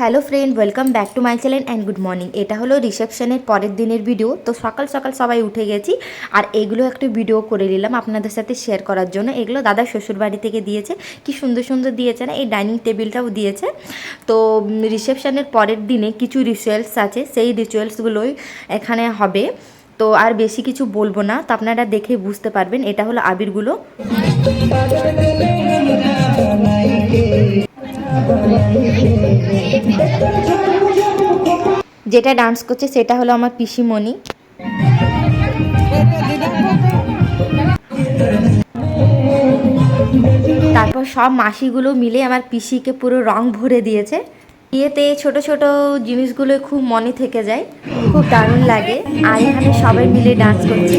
Hello friend, welcome back to my channel and good morning. এটা হলো রিসেপশনের পরের দিনের ভিডিও। তো সকাল সকাল সবাই উঠে গেছি আর এগুলো একটু ভিডিও করে নিলাম আপনাদের সাথে শেয়ার করার জন্য। এগুলো দাদা শ্বশুর বাড়ি থেকে দিয়েছে। কি সুন্দর সুন্দর দিয়েছে না? এই ডাইনিং টেবিলটাও দিয়েছে। তো রিসেপশনের পরের দিনে কিছু রিচুয়ালস আছে। সেই রিচুয়ালসগুলোই এখানে হবে। তো আর বেশি কিছু বলব না। তো আপনারা দেখে বুঝতে পারবেন। এটা হলো আবিরগুলো। যেটা ডান্স করছে সেটা হলো আমার পিসিমণি। তারপর সব মাসিগুলো মিলে আমার পিসিকে পুরো রং ভরে দিয়েছে। বিয়েতে ছোট ছোট জিনিসগুলো খুব মনে থেকে যায়, খুব দারুণ লাগে। আর এখানে সবাই মিলে ডান্স করছে।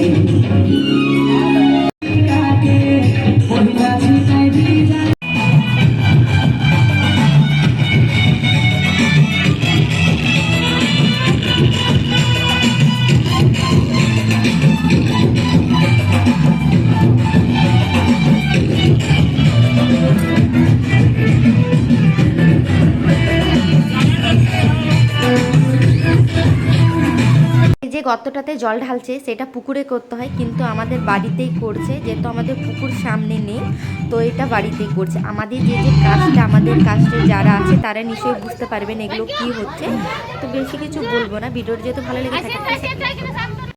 যে গর্তটাতে জল ঢালছে সেটা পুকুরে করতে হয় কিন্তু আমাদের বাড়িতেই করছে যেহেতু আমাদের পুকুর সামনে নেই তো এটা বাড়িতেই করছে। আমাদের যে যে কাজটা আমাদের কাজটা যারা আছে তারা নিশ্চয়ই বুঝতে পারবেন এগুলো কি হচ্ছে। তো বেশি কিছু বলব না ভিডিওটা যেহেতু ভালো লেগে থাকে